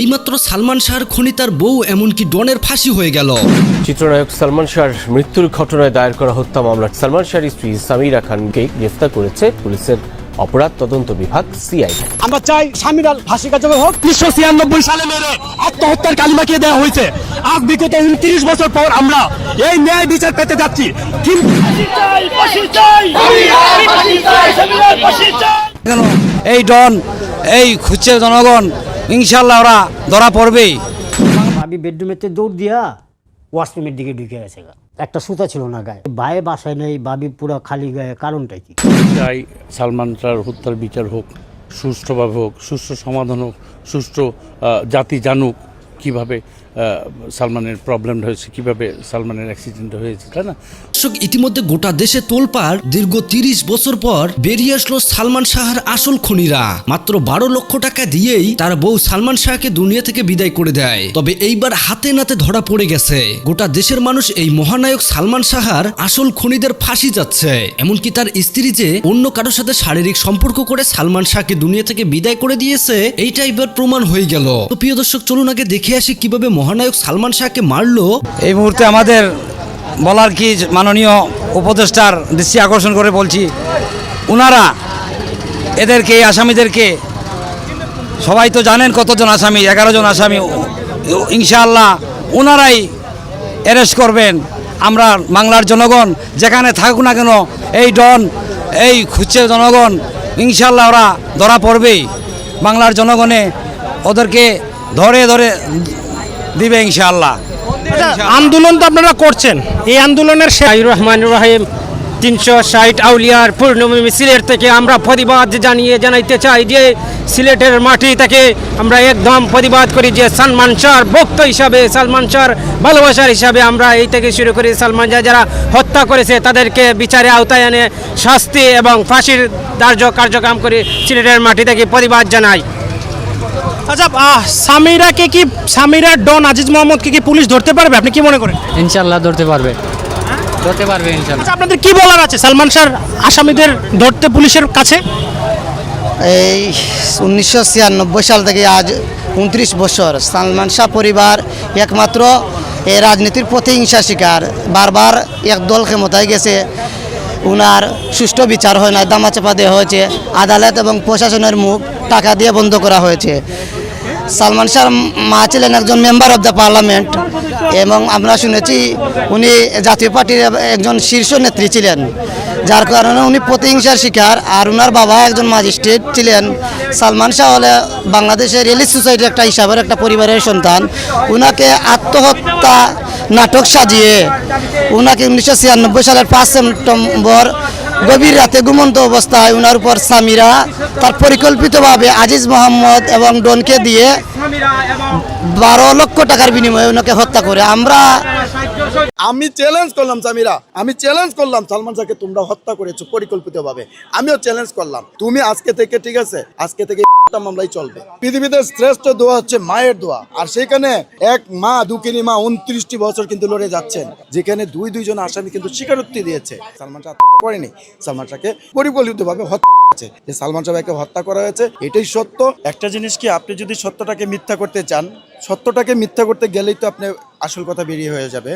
এইমাত্র সালমান শাহর খনি তার বউ এমনকি ডনের ফাঁসি হয়ে গেল। চিত্রনায়ক সালমান শাহর মৃত্যুর ঘটনায় দায়ের করা হত্যা মামলা সালমান শাহর স্ত্রী সামিরা খানকে গ্রেফতার করেছে পুলিশের অপরাধ তদন্ত বিভাগ সিআইডি আমরা চাই স্বামীরাল ফাঁসি কার্যকর হোক। উনিশশো ছিয়ানব্বই সালে মেরে আত্মহত্যার কালিমাকে দেওয়া হয়েছে? আজ বিগত উনত্রিশ বছর পর আমরা এই ন্যায় বিচার পেতে যাচ্ছি। এই ডন এই খুঁজছে জনগণ ইনশাল্লাহ ওরা ধরা পড়বেই। আমি বেডরুমেতে দৌড় দিয়া ওয়াশরুমের দিকে ঢুকে গেছে একটা সুতা ছিল না গায়ে। বায়ে বাসায় নেই বাবি পুরো খালি গায়ে কারণটা কি? চাই সালমান তার হত্যার বিচার হোক সুষ্ঠুভাবে হোক সুষ্ঠু সমাধান হোক সুষ্ঠু জাতি জানুক কীভাবে সালমানের প্রবলেমটা হয়েছে, কীভাবে সালমানের অ্যাক্সিডেন্ট হয়েছে, তাই না? দর্শক, ইতিমধ্যে গোটা দেশে তোলপাড়, দীর্ঘ তিরিশ বছর পর বেরিয়ে আসলো সালমান শাহর আসল খনিরা। মাত্র বারো লক্ষ টাকা দিয়েই তার বউ সালমান শাহকে দুনিয়া থেকে বিদায় করে দেয়। তবে এইবার হাতে নাতে ধরা পড়ে গেছে। গোটা দেশের মানুষ এই মহানায়ক সালমান শাহর আসল খনিদের ফাঁসি যাচ্ছে এমনকি তার স্ত্রী যে অন্য কারোর সাথে শারীরিক সম্পর্ক করে সালমান শাহকে দুনিয়া থেকে বিদায় করে দিয়েছে এইটা এবার প্রমাণ হয়ে গেল। তো প্রিয় দর্শক, চলুন আগে দেখে আসি কীভাবে মহানায়ক সালমান শাহকে মারলো? এই মুহূর্তে আমাদের বলার কি মাননীয় উপদেষ্টার দৃষ্টি আকর্ষণ করে বলছি ওনারা এদেরকে এই আসামিদেরকে, সবাই তো জানেন কতজন আসামি, এগারো জন আসামি, ইনশাআল্লাহ ওনারাই অ্যারেস্ট করবেন। আমরা বাংলার জনগণ, যেখানে থাকুক না কেন, এই ডন, এই খুঁজছে জনগণ, ইনশাআল্লাহ ওরা ধরা পড়বেই। বাংলার জনগণে ওদেরকে ধরে ধরে দিবে ইনশাআল্লাহ। আন্দোলন তো আপনারা করছেন। এই আন্দোলনের শাহির রহমান রাহিম তিনশো ষাট আউলিয়ার পূর্ণমী সিলেট থেকে আমরা প্রতিবাদ জানিয়ে জানাইতে চাই যে সিলেটের মাটি থেকে আমরা একদম প্রতিবাদ করি যে সালমান শাহর ভক্ত হিসাবে সালমান শাহর ভালোবাসার হিসাবে আমরা এই থেকে শুরু করি। সালমান শাহ যারা হত্যা করেছে তাদেরকে বিচারে আওতায় এনে শাস্তি এবং ফাঁসির দার্য কার্যক্রম করে সিলেটের মাটি থেকে প্রতিবাদ জানাই। আচ্ছা আহ, সামিরাকে কি সামিরা ডন আজিজ মোহাম্মদকে কি পুলিশ ধরতে পারবে? আপনি কি মনে করেন? ইনশাল্লাহ ধরতে পারবে। ধরতে পারবে ইনশাল্লাহ আচ্ছা আপনাদের কি বলার আছে? সালমান শাহর আসামিদের ধরতে পুলিশের কাছে? এই উনিশশো ছিয়ানব্বই সাল থেকে আজ উনত্রিশ বছর সালমান শাহ পরিবার একমাত্র এই রাজনীতির প্রতিহিংসা শিকার। বারবার এক দল ক্ষমতায় গেছে। উনার সুষ্ঠু বিচার হয় না দামাচাপা দেওয়া হয়েছে। আদালত এবং প্রশাসনের মুখ টাকা দিয়ে বন্ধ করা হয়েছে। সালমান শাহর মা ছিলেন একজন মেম্বার অব দ্য পার্লামেন্ট এবং আমরা শুনেছি উনি জাতীয় পার্টির একজন শীর্ষ নেত্রী ছিলেন। যার কারণে উনি প্রতিহিংসার শিকার আর ওনার বাবা একজন ম্যাজিস্ট্রেট ছিলেন। সালমান শাহ হলে বাংলাদেশের রিলিজ সোসাইটির একটা হিসাবের একটা পরিবারের সন্তান। উনাকে আত্মহত্যা নাটক সাজিয়ে, উনাকে উনিশশো ছিয়ানব্বই সালের পাঁচ সেপ্টেম্বর গভীর রাতে ঘুমন্ত অবস্থায় ওনার উপর সামিরা তার পরিকল্পিতভাবে আজিজ মোহাম্মদ এবং ডনকে দিয়ে বারো লক্ষ টাকার বিনিময়ে ওনাকে হত্যা করে। আমরা আমি চ্যালেঞ্জ করলাম সামিরা। আমি চ্যালেঞ্জ করলাম। সালমান শাহকে তোমরা হত্যা করেছ পরিকল্পিতভাবে। আমিও চ্যালেঞ্জ করলাম। তুমি আজকে থেকে, ঠিক আছে? আজকে থেকে একটা মামলাই চলবে। পৃথিবীতে শ্রেষ্ঠ দোয়া হচ্ছে মায়ের দোয়া। আর সেখানে এক মা, দুকিনি মা উনত্রিশটি বছর কিন্তু লড়ে যাচ্ছেন। যেখানে দুই দুইজন আসামি কিন্তু স্বীকারোক্তি দিয়েছে। সালমান শাহ আত্মহত্যা করেনি। সালমান শাহকে পরিকল্পিতভাবে হত্যা যে সালমান শাহকে হত্যা করা হয়েছে, এটাই সত্য। একটা জিনিস কি, আপনি যদি সত্যটাকে মিথ্যা করতে চান, সত্যটাকে মিথ্যা করতে গেলেই তো আপনি আসল কথা বেরিয়ে হয়ে যাবে।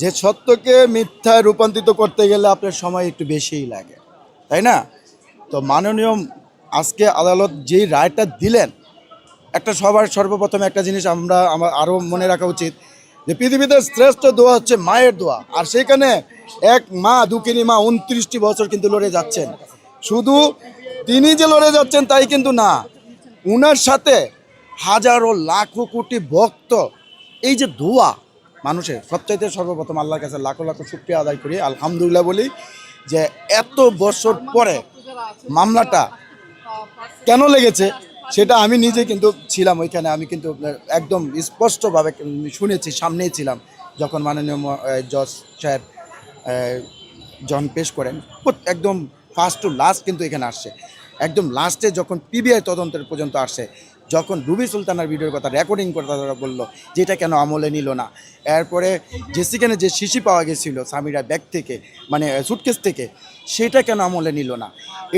যে সত্যকে মিথ্যায় রূপান্তরিত করতে গেলে আপনার সময় একটু বেশিই লাগে। তাই না? তো মাননীয় আজকে আদালত যেই রায়টা দিলেন, একটা সবার সর্বপ্রথম একটা জিনিস আমরা, আমার আরও মনে রাখা উচিত যে পৃথিবীতে শ্রেষ্ঠ দোয়া হচ্ছে মায়ের দোয়া। আর সেখানে এক মা দুকিনি মা উনত্রিশটি বছর কিন্তু লড়ে যাচ্ছেন। শুধু তিনি যে লড়ে যাচ্ছেন তাই কিন্তু না, উনার সাথে হাজারো লাখো কোটি ভক্ত, এই যে দোয়া মানুষের, সবচাইতে সর্বপ্রথম আল্লাহর কাছে লাখো লাখো শুক্রিয়া আদায় করি। আলহামদুলিল্লাহ বলি যে এত বছর পরে মামলাটা কেন লেগেছে সেটা আমি নিজে কিন্তু ছিলাম ওইখানে, আমি কিন্তু একদম স্পষ্টভাবে শুনেছি, সামনেই ছিলাম যখন মাননীয় জজ সাহেব জন পেশ করেন। একদম ফার্স্ট টু লাস্ট কিন্তু এখানে আসছে। একদম লাস্টে যখন পিবিআই তদন্তের পর্যন্ত আসছে, যখন রুবি সুলতানার ভিডিওর কথা রেকর্ডিং কথা তারা বলল যেটা কেন আমলে নিল না। এরপরে যে সেখানে যে শিশি পাওয়া গেছিল, সামিরা ব্যাগ থেকে মানে সুটকেস থেকে সেটা কেন আমলে নিল না?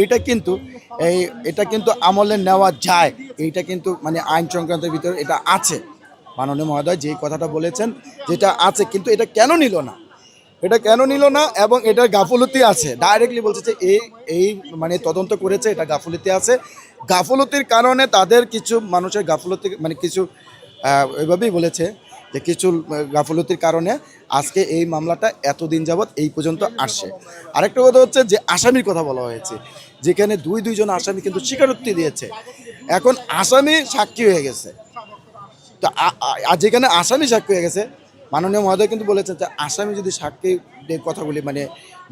এটা কিন্তু এই, এটা কিন্তু আমলে নেওয়া যায়। এইটা কিন্তু মানে আইন সংক্রান্তের ভিতরে এটা আছে। মাননীয় মহোদয় যেই কথাটা বলেছেন, যেটা আছে, কিন্তু এটা কেন নিল না? এটা কেন নিল না এবং এটার গাফলতি আছে? ডাইরেক্টলি বলছে যে এই এই মানে তদন্ত করেছে, এটা গাফলতি আছে। গাফলতির কারণে তাদের কিছু মানুষের গাফলতি মানে কিছু ওইভাবেই বলেছে। যে কিছু গাফলতির কারণে আজকে এই মামলাটা এতদিন যাবৎ এই পর্যন্ত আসছে। আরেকটা কথা হচ্ছে যে আসামির কথা বলা হয়েছে, যেখানে দুই, দুইজন আসামি কিন্তু স্বীকারোক্তি দিয়েছে। এখন আসামি সাক্ষী হয়ে গেছে। তো যেখানে আসামি সাক্ষী হয়ে গেছে, মাননীয় মহোদয় কিন্তু বলেছেন যে আসামি যদি সাক্ষী কথাগুলি মানে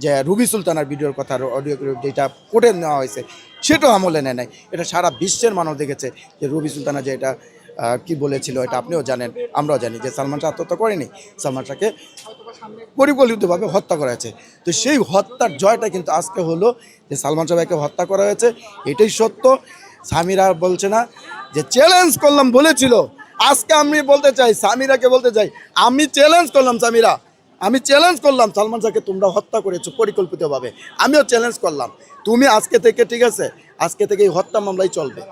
যে রুবি সুলতানার ভিডিওর কথা, অডিও যেটা কোর্টে নেওয়া হয়েছে, সেটাও আমলে নেয় নাই। এটা সারা বিশ্বের মানুষ দেখেছে যে রুবি সুলতানা যে এটা কি বলেছিল এটা আপনিও জানেন, আমরাও জানি যে সালমান শাহ আত্মহত্যা করেনি। সালমান শাহকে পরিকল্পিতভাবে হত্যা করা হয়েছে। তো সেই হত্যার জয়টা কিন্তু আজকে হলো যে সালমান শাহকে হত্যা করা হয়েছে, এটাই সত্য। সামিরা বলছে না যে চ্যালেঞ্জ করলাম বলেছিল। আজকে আমি বলতে চাই, সামিরাকে বলতে চাই, আমি চ্যালেঞ্জ করলাম সামিরা। আমি চ্যালেঞ্জ করলাম, সালমান শাহকে তোমরা হত্যা করেছ পরিকল্পিতভাবে। আমিও চ্যালেঞ্জ করলাম। তুমি আজকে থেকে, ঠিক আছে, আজকে থেকে এই হত্যা মামলাই চলবে।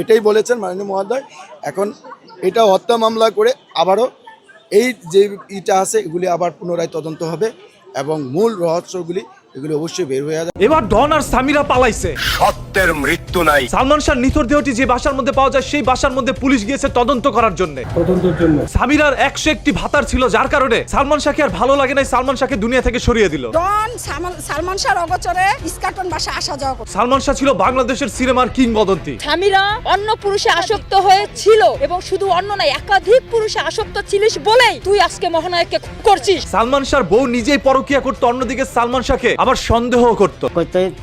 এটাই বলেছেন মাননীয় মহোদয়। এখন এটা হত্যা মামলা করে আবারও এই যে ইটা আছে এগুলি আবার পুনরায় তদন্ত হবে এবং মূল রহস্যগুলি এগুলি অবশ্যই বের হয়ে যাবে এবার ধন আর সামিরা পালাইছে। সত্যের মৃত্যু নাই। সালমান শাহ নিথর দেহটি যে বাসার মধ্যে পাওয়া যায় সেই বাসার মধ্যে পুলিশ গিয়েছে তদন্ত করার জন্য। তদন্তের জন্য। সামিরার একশো একটি ভাতার ছিল যার কারণে সালমান শাহকে আর ভালো লাগে নাই সালমান শাহকে দুনিয়া থেকে সরিয়ে দিল। ডন সালমান- সালমান শাহর অগোচরে ইস্কাটন বাসা আসা যাওয়া করত। সালমান শাহ ছিল বাংলাদেশের সিনেমার কিংবদন্তি। স্বামীরা অন্য পুরুষে আসক্ত হয়েছিল এবং শুধু অন্য নাই একাধিক পুরুষে আসক্ত ছিলিস বলেই তুই আজকে মহানায়ককে খুন করছিস। সালমান শাহর বউ নিজেই পরকিয়া করতো অন্যদিকে সালমান শাহকে আবার সন্দেহ করতো।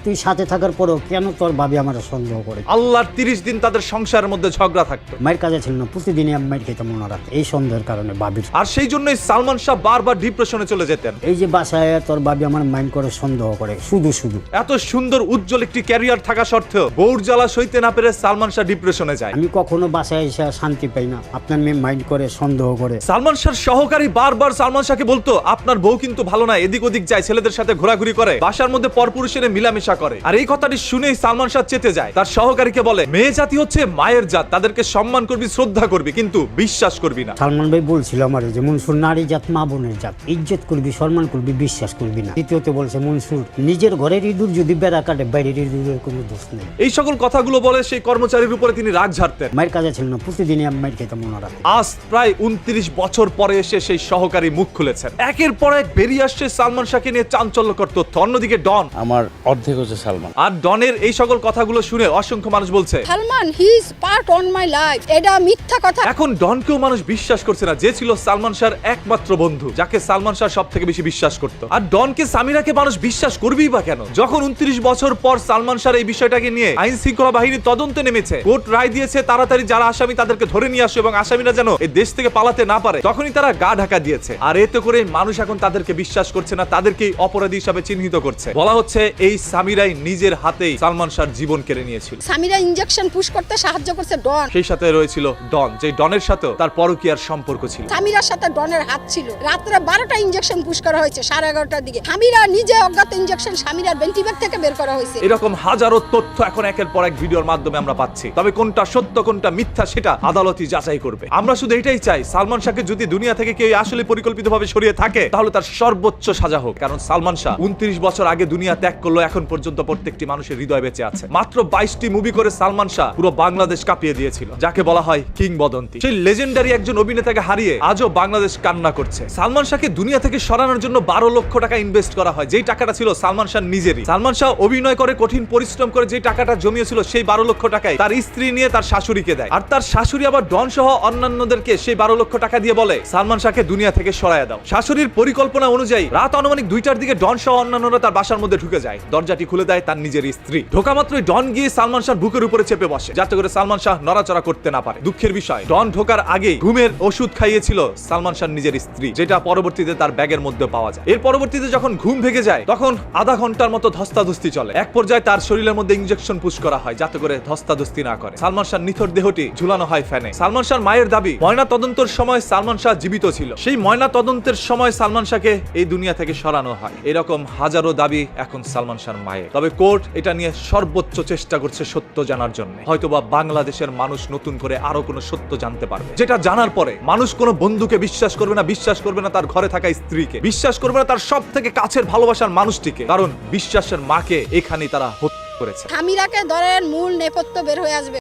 তুই সাথে থাকার পরও কেন তোর ভাবি আমার সন্দেহ করে। আল্লাহর তিরিশ দিন তাদের সংসারের মধ্যে ঝগড়া থাকতো। মায়ের কাজে ছিল না প্রতিদিনই আমি মায়ের খেতাম ওনারা এই সন্দেহের কারণে ভাবির। আর সেই জন্যই সালমান শাহ বারবার ডিপ্রেশনে চলে যেতেন। এই যে বাসায় তোর ভাবি আমার মাইন্ড করে সন্দেহ করে শুধু শুধু। এত সুন্দর উজ্জ্বল একটি ক্যারিয়ার থাকা সত্ত্বেও বউর জ্বালা সইতে না পেরে সালমান শাহ ডিপ্রেশনে যায়। আমি কখনো বাসায় এসে শান্তি পাই না আপনার মেয়ে মাইন্ড করে সন্দেহ করে। সালমান শাহর সহকারী বারবার সালমান শাহকে বলতো আপনার বউ কিন্তু ভালো না এদিক ওদিক যায় ছেলেদের সাথে ঘোরাঘুরি করে বাসার মধ্যে পরপুরুষের মিলামেশা করে। আর এই কথাটি শুনেই সালমান শাহ চেতে যায়। তার সহকারীকে বলে মেয়ে জাতি হচ্ছে মায়ের জাত তাদেরকে সম্মান করবি শ্রদ্ধা করবি কিন্তু বিশ্বাস করবি না। সালমান ভাই বলছিল আমার যে মনসুর নারী জাত মা বোনের জাত। ইজ্জত করবি সম্মান করবি বিশ্বাস করবি না। দ্বিতীয়তে বলছে মনসুর নিজের ঘরের ইঁদুর যদি বেড়া কাটে বাইরের ইঁদুরের কোনো দোষ নেই। এই সকল কথাগুলো বলে সেই কর্মচারীর উপরে তিনি রাগ ঝাড়তেন। মায়ের কাজে ছিল না প্রতিদিনই আমি মায়ের খেতাম ওনারা আজ প্রায় উনত্রিশ বছর পরে এসে সেই সহকারী মুখ খুলেছেন। একের পর এক বেরিয়ে আসছে সালমান শাহকে নিয়ে চাঞ্চল্যকর তথ্য। অন্যদিকে ডন। আমার অর্ধেক হচ্ছে সালমান। আর ডনের এই সকল কথাগুলো শুনে অসংখ্য মানুষ বলছে Salman he is part on my life এটা মিথ্যা কথা। এখন ডনকেও মানুষ বিশ্বাস করছে না যে ছিল সালমান শাহর একমাত্র বন্ধু যাকে সালমান শাহ সব থেকে বেশি বিশ্বাস করত। আর ডনকে সামিরাকে মানুষ বিশ্বাস করবেই বা কেন? যখন উনত্রিশ বছর পর সালমান শাহর এই বিষয়টাকে নিয়ে আইন শৃঙ্খলা বাহিনী তদন্তে নেমেছে কোর্ট রায় দিয়েছে তাড়াতাড়ি যারা আসামি তাদেরকে ধরে নিয়ে আসে এবং আসামিরা যেন এই দেশ থেকে পালাতে না পারে তখনই তারা গা ঢাকা দিয়েছে। আর এতে করে মানুষ এখন তাদেরকে বিশ্বাস করছে না তাদেরকেই অপরাধী হিসাবে চিহ্নিত করছে। বলা হচ্ছে এই সামিরাই নিজের হাতেই সালমান শাহর জীবন কেড়ে নিয়েছিল। স্বামীরা ইনজেকশন পুশ করতে সাহায্য করছে ডন সেই সাথে রয়েছিল ডন যে ডনের সাথেও তার পরকীয়ার সম্পর্ক ছিল। স্বামীরার সাথে ডনের হাত ছিল। রাত্রে বারোটা ইনজেকশন পুশ করা হয়েছে সাড়ে এগারোটার দিকে। স্বামীরা নিজে অজ্ঞাত ইনজেকশন স্বামীরার বেন্টিব্যাগ থেকে বের করা হয়েছে। এরকম হাজারো তথ্য এখন একের পর এক ভিডিওর মাধ্যমে আমরা পাচ্ছি। তবে কোনটা সত্য কোনটা মিথ্যা সেটা আদালতই যাচাই করবে। আমরা শুধু এটাই চাই সালমান শাহকে যদি দুনিয়া থেকে কেউ আসলে পরিকল্পিতভাবে সরিয়ে থাকে তাহলে তার সর্বোচ্চ সাজা হোক। কারণ সালমান শাহ উনত্রিশ বছর আগে দুনিয়া ত্যাগ করল এখন পর্যন্ত প্রত্যেকটি মানুষের হৃদয় বেঁচে আছে। মাত্র বাইশটি মুভি করে সালমান শাহ পুরো বাংলাদেশ কাঁপিয়ে দিয়েছিল, যাকে বলা হয় কিংবদন্তি। সেই লেজেন্ডারি একজন অভিনেতাকে হারিয়ে আজও বাংলাদেশ কান্না করছে। সালমান শাহকে দুনিয়া থেকে সরানোর জন্য বারো লক্ষ টাকা ইনভেস্ট করা হয়, যেই টাকাটা ছিল সালমান শাহ নিজেরই। সালমান শাহ অভিনয় করে, কঠিন পরিশ্রম করে যে টাকাটা জমিয়েছিল, সেই বারো লক্ষ টাকায় তার স্ত্রী নিয়ে তার শাশুড়িকে দেয়। আর তার শাশুড়ি আবার ডন সহ অন্যান্যদেরকে সেই বারো লক্ষ টাকা দিয়ে বলে, সালমান শাহকে দুনিয়া থেকে সরায় দাও। শাশুড়ির পরিকল্পনা অনুযায়ী রাত আনুমানিক দুইটার দিকে ডন সহ অন্যান্যরা তার বাসার মধ্যে ঢুকে যায়। দরজাটি খুলে দেয় তার নিজের স্ত্রী। ঢোকামাত্র মাত্রই ডন গিয়ে সালমান শাহ বুকের উপরে চেপে বসে। যাতে করে সালমান শাহ নড়াচড়া করতে না পারে। দুঃখের বিষয়, ডন ঢোকার আগে ঘুমের ওষুধ খাইয়েছিল সালমান শাহ নিজের স্ত্রী, যেটা পরবর্তীতে তার ব্যাগের মধ্যে পাওয়া যায়। এর পরবর্তীতে যখন ঘুম ভেঙে যায়, তখন আধা ঘণ্টার মতো ধস্তাধস্তি চলে। এক পর্যায়ে তার শরীরের মধ্যে ইঞ্জেকশন পুশ করা হয়, যাতে করে ধস্তাধস্তি না করে। সালমান শাহ নিথর দেহটি ঝুলানো হয় ফ্যানে। সালমান শাহ মায়ের দাবি, ময়না তদন্তের সময় সালমান শাহ জীবিত ছিল। সেই ময়না তদন্তের সময় সালমান শাহকে এই দুনিয়া থেকে সরানো হয়। এরকম হাজারো দাবি এখন সালমান শাহর মায়ের। তবে কোর্ট এটা নিয়ে সর্বোচ্চ চেষ্টা করছে সত্য জানার জন্য। হয়তোবা বাংলাদেশের মানুষ নতুন করে আরও কোনো সত্য জানতে পারবে। যেটা জানার পরে মানুষ কোনো বন্ধুকে বিশ্বাস করবে না বিশ্বাস করবে না তার ঘরে থাকা স্ত্রীকে। বিশ্বাস করবে না তার সব থেকে কাছের ভালোবাসার মানুষটিকে। কারণ বিশ্বাসের মাকে এখানে তারা হত্যা করেছে। স্বামীরাকে ধরেন মূল নেপথ্য বের হয়ে আসবে।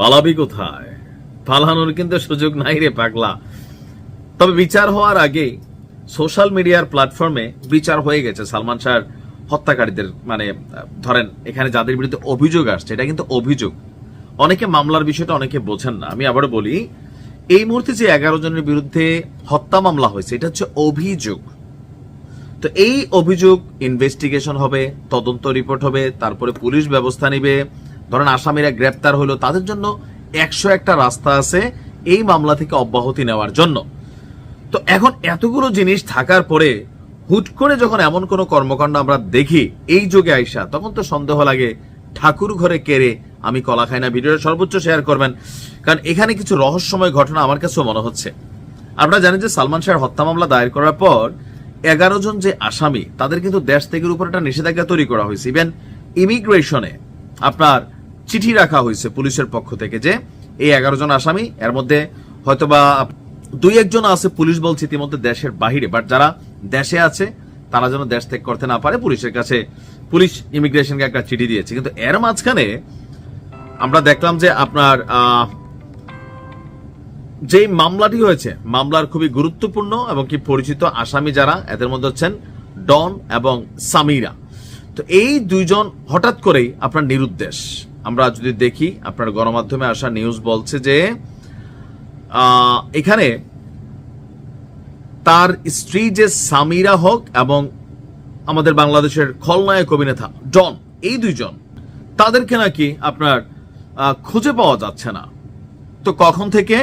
পালাবি কোথায়? পালানোর কিন্তু সুযোগ নাই রে পাগলা। তবে বিচার হওয়ার আগে সোশ্যাল মিডিয়ার প্ল্যাটফর্মে বিচার হয়ে গেছে সালমান শাহর। হত্যাকারীদের মানে ধরেন, এখানে যাদের বিরুদ্ধে অভিযোগ আসছে, এটা কিন্তু অভিযোগ। অনেকে মামলার বিষয়টা অনেকে বোঝেন না। আমি আবারও বলি, এই মুহূর্তে যে এগারো জনের বিরুদ্ধে হত্যা মামলা হয়েছে, এটা হচ্ছে অভিযোগ। তো এই অভিযোগ ইনভেস্টিগেশন হবে, তদন্ত রিপোর্ট হবে, তারপরে পুলিশ ব্যবস্থা নিবে। ধরেন, আসামিরা গ্রেপ্তার হলো, তাদের জন্য একশো একটা রাস্তা আছে এই মামলা থেকে অব্যাহতি নেওয়ার জন্য। তো এখন এতগুলো জিনিস থাকার পরে হুট করে যখন এমন কোনো কর্মকাণ্ড আমরা দেখি, এই যুগে আইসা, তখন তো সন্দেহ লাগে, ঠাকুর ঘরে কেড়ে আমি কলা খাই না, ভিডিওটা সর্বোচ্চ শেয়ার করবেন। কারণ এখানে কিছু রহস্যময় ঘটনা আমার কাছেও মনে হচ্ছে। আপনারা জানেন যে সালমান শাহের হত্যা মামলা দায়ের করার পর এগারো জন যে আসামি, তাদের কিন্তু দেশ থেকে উপর একটা নিষেধাজ্ঞা তৈরি করা হয়েছে। ইভেন ইমিগ্রেশনে আপনার চিঠি রাখা হয়েছে পুলিশের পক্ষ থেকে যে, এই এগারো জন আসামি, এর মধ্যে হয়তোবা দুই একজন আছে পুলিশ বলছে ইতিমধ্যে দেশের বাহিরে বাট যারা দেশে আছে, তারা যেন দেশ ত্যাগ করতে না পারে, পুলিশের কাছে, পুলিশ ইমিগ্রেশনকে একটা চিঠি দিয়েছে। কিন্তু এর মাঝখানে আমরা দেখলাম যে আপনার যেই মামলাটি হয়েছে, মামলার খুবই গুরুত্বপূর্ণ এবং কি পরিচিত আসামি যারা, এদের মধ্যে হচ্ছেন ডন এবং সামিরা। তো এই দুইজন হঠাৎ করেই আপনার নিরুদ্দেশ। আমরা যদি দেখি, আপনার গণমাধ্যমে আসা নিউজ বলছে যে এখানে তার স্ত্রী যে সামিরা হক এবং আমাদের বাংলাদেশের খলনায়ক অভিনেতা ডন এই দুইজন, তাদেরকে নাকি আপনার খুঁজে পাওয়া যাচ্ছে না। তো কখন থেকে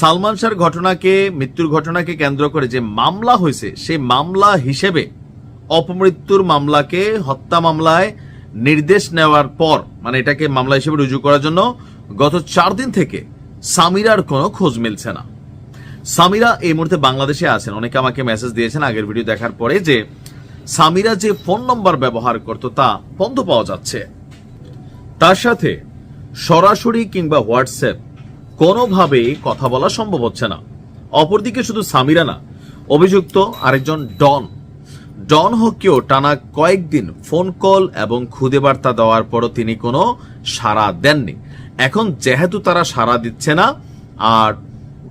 সালমান শাহর ঘটনাকে, মৃত্যুর ঘটনাকে কেন্দ্র করে যে মামলা হয়েছে, সেই মামলা হিসেবে অপমৃত্যুর মামলাকে, হত্যা মামলায় নির্দেশ নেওয়ার পর মানে এটাকে মামলা হিসেবে রুজু করার জন্য গত চার দিন থেকে সামিরার কোনো খোঁজ মিলছে না। সামিরা এই মুহূর্তে বাংলাদেশে আছেন। অনেকে আমাকে মেসেজ দিয়েছেন আগের ভিডিও দেখার পরে যে সামিরা যে ফোন নম্বর ব্যবহার করত তা বন্ধ পাওয়া যাচ্ছে। তার সাথে সরাসরি কিংবা হোয়াটসঅ্যাপ কোনোভাবেই কথা বলা সম্ভব হচ্ছে না। অপরদিকে শুধু সামিরা না, অভিযুক্ত আরেকজন ডন। ডন হককেও টানা কয়েকদিন ফোন কল এবং খুদে বার্তা দেওয়ার পরও তিনি কোনো সাড়া দেননি। এখন যেহেতু তারা সাড়া দিচ্ছে না, আর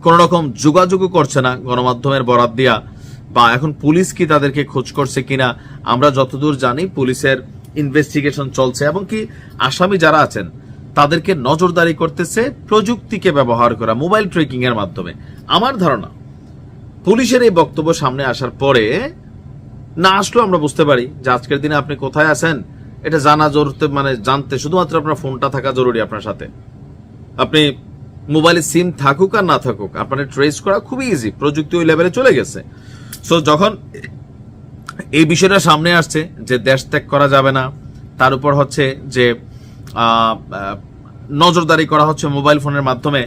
কোন রকম যোগাযোগও করছে না গণমাধ্যমের বরাত দিয়া, বা এখন পুলিশ কি তাদেরকে খোঁজ করছে কিনা, আমরা যতদূর জানি পুলিশের ইনভেস্টিগেশন চলছে, এবং কি আসামি যারা আছেন, তাদেরকে নজরদারি করতেছে প্রযুক্তিকে ব্যবহার করা মোবাইল ট্রেকিং এর মাধ্যমে। আমার ধারণা, পুলিশের এই বক্তব্য সামনে আসার পরে না আসলেও আমরা বুঝতে পারি যে আজকের দিনে আপনি কোথায় আছেন এটা জানা জরুরি মানে জানতে শুধুমাত্র আপনার ফোনটা থাকা জরুরি আপনার সাথে। আপনি মোবাইলে সিম থাকুক আর না থাকুক, আপনার ট্রেস করা খুবই ইজি প্রযুক্তি ওই লেভেলে চলে গেছে। সো যখন এই বিষয়টা সামনে আসছে যে দেশ ত্যাগ করা যাবে না, তার উপর হচ্ছে যে নজরদারি করা হচ্ছে মোবাইল ফোনের মাধ্যমে,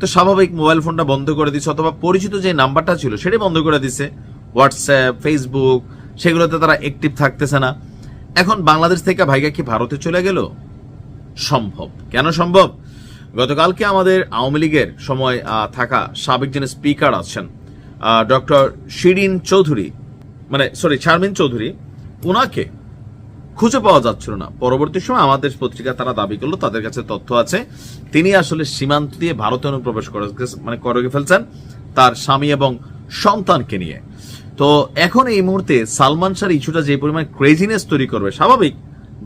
তো স্বাভাবিক মোবাইল ফোনটা বন্ধ করে দিচ্ছে, অথবা পরিচিত যে নাম্বারটা ছিল সেটাই বন্ধ করে দিচ্ছে। হোয়াটসঅ্যাপ ফেসবুক সেগুলোতে তারা অ্যাক্টিভ থাকতেছে না। এখন বাংলাদেশ থেকে ভাইগা কি ভারতে চলে গেল? সম্ভব। কেন সম্ভব? গতকালকে আমাদের আওয়ামী লীগের সময় থাকা সাবেক যিনি স্পিকার আছেন ডক্টর শিরিন চৌধুরী মানে সরি শারমিন চৌধুরী ওনাকে খুঁজে পাওয়া যাচ্ছিল না। পরবর্তী সময় আমাদের পত্রিকা তারা দাবি করল, তাদের কাছে তথ্য আছে। তিনি আসলে সীমান্ত দিয়ে ভারতে অনুপ্রবেশ করে মানে করে ফেলছেন তার স্বামী এবং সন্তানকে নিয়ে। তো এখন এই মুহূর্তে সালমান শাহর ইস্যুটা যে পরিমাণ ক্রেজিনেস তৈরি করবে, স্বাভাবিক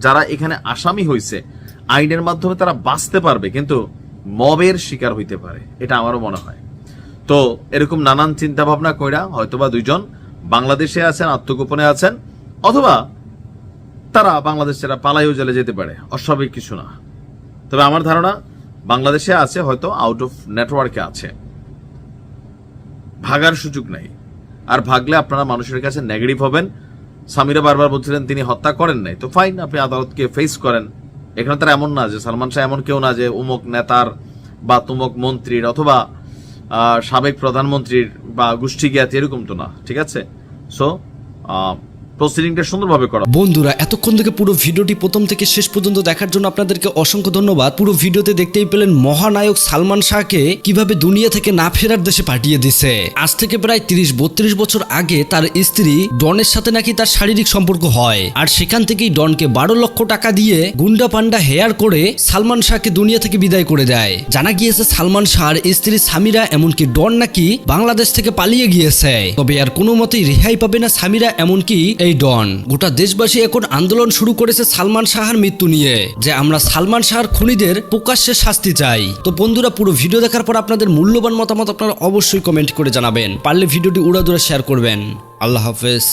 যারা এখানে আসামি হয়েছে আইনের মাধ্যমে তারা বাঁচতে পারবে, কিন্তু মবের শিকার হইতে পারে, এটা আমারও মনে হয়। তো এরকম নানান চিন্তা ভাবনা কইরা হয়তোবা দুইজন বাংলাদেশে আছেন, আত্মগোপনে আছেন, অথবা তারা বাংলাদেশ ছেড়ে পালাইও জেলে যেতে পারে, অস্বাভাবিক কিছু না। তবে আমার ধারণা, বাংলাদেশে আছে হয়তো আউট অফ নেটওয়ার্কে আছে। ভাগার সুযোগ নাই। আর ভাগলে আপনারা মানুষের কাছে নেগেটিভ হবেন। সামিরা বারবার বলছিলেন, তিনি হত্যা করেন নাই। তো ফাইন আপনি আদালতকে ফেস করেন। এখানে তার এমন না যে সালমান শাহ এমন কেউ না যে উমুক নেতার বা তুমক মন্ত্রীর অথবা সাবেক প্রধানমন্ত্রীর বা গোষ্ঠী জ্ঞাতি এরকম তো না, ঠিক আছে? সো প্রসিডিংটা সুন্দরভাবে করা। বন্ধুরা, এতক্ষণ থেকে পুরো ভিডিওটি প্রথম থেকে শেষ পর্যন্ত দেখার জন্য আপনাদেরকে অসংখ্য ধন্যবাদ। পুরো ভিডিওতে দেখতেই পেলেন মহানায়ক সালমান শাহকে কীভাবে দুনিয়া থেকে না ফেরার দেশে পাঠিয়ে দিছে। আজ থেকে প্রায় তিরিশ, বত্রিশ বছর আগে তার স্ত্রী ডনের সাথে নাকি তার শারীরিক সম্পর্ক হয়। আর সেখান থেকেই ডনকে বারো লক্ষ টাকা দিয়ে গুন্ডা পান্ডা হেয়ার করে সালমান শাহকে দুনিয়া থেকে বিদায় করে দেয়। জানা গিয়েছে সালমান শাহর স্ত্রী সামিরা এমনকি ডন নাকি বাংলাদেশ থেকে পালিয়ে গিয়েছে। তবে আর কোনো মতেই রেহাই পাবে না সামিরা, এমনকি এই ডন। গোটা দেশবাসী এখন আন্দোলন শুরু করেছে সালমান শাহার মৃত্যু নিয়ে। যে আমরা সালমান শাহর খুনিদের প্রকাশ্যে শাস্তি চাই। তো বন্ধুরা, পুরো ভিডিও দেখার পর আপনাদের মূল্যবান মতামত আপনারা অবশ্যই কমেন্ট করে জানাবেন। পারলে ভিডিওটি উড়াদুরা শেয়ার করবেন। আল্লাহ হাফেজ।